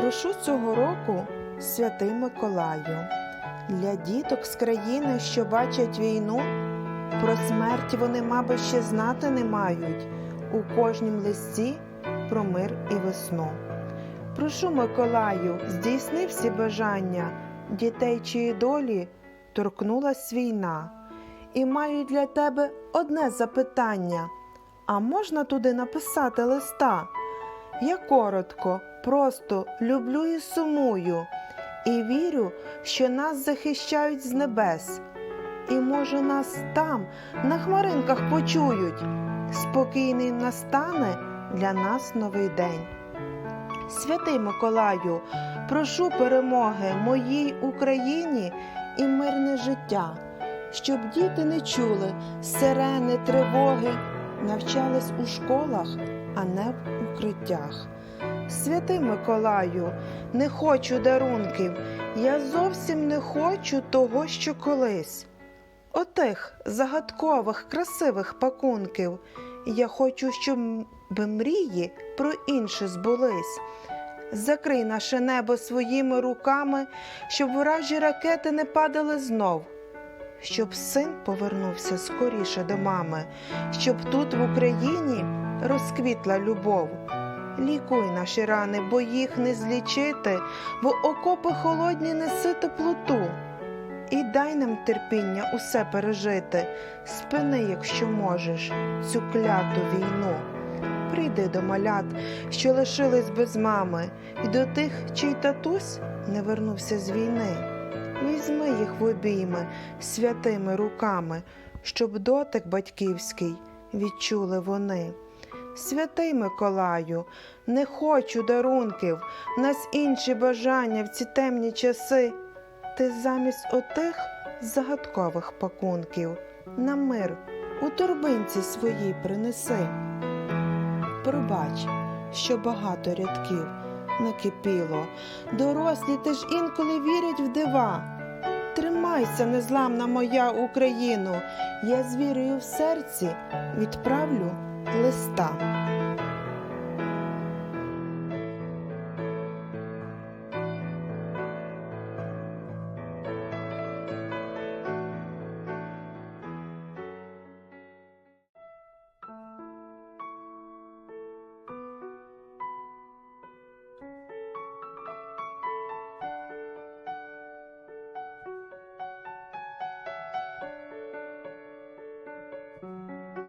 Прошу цього року, святий Миколаю, для діток з країни, що бачать війну, про смерть вони, мабуть, ще знати не мають у кожнім листі про мир і весну. Прошу Миколаю, здійсни всі бажання дітей, чиї долі торкнулась війна, і маю для тебе одне запитання: а можна туди написати листа? Я коротко, просто люблю і сумую, і вірю, що нас захищають з небес. І може нас там, на хмаринках почують. Спокійний настане для нас новий день. Святий Миколаю, прошу перемоги моїй Україні і мирне життя, щоб діти не чули сирени, тривоги, навчались у школах, а не в укриттях. Святий Миколаю, не хочу дарунків, я зовсім не хочу того, що колись. Отих загадкових, красивих пакунків. Я хочу, щоб мрії про інше збулись. Закрий наше небо своїми руками, щоб ворожі ракети не падали знов, щоб син повернувся скоріше до мами, щоб тут в Україні розквітла любов. Лікуй наші рани, бо їх не злічити, в окопи холодні неси теплоту. І дай нам терпіння усе пережити, спини, якщо можеш, цю кляту війну. Прийди до малят, що лишились без мами, і до тих, чий татусь не вернувся з війни. Візьми їх в обійми святими руками, щоб дотик батьківський відчули вони. Святий Миколаю, не хочу дарунків, нас інші бажання в ці темні часи. Ти замість отих загадкових пакунків на мир у торбинці своїй принеси. Пробач, що багато рядків накипіло. Дорослі теж інколи вірять в дива. Тримайся, незламна моя Україно, я з вірою в серці відправлю листа.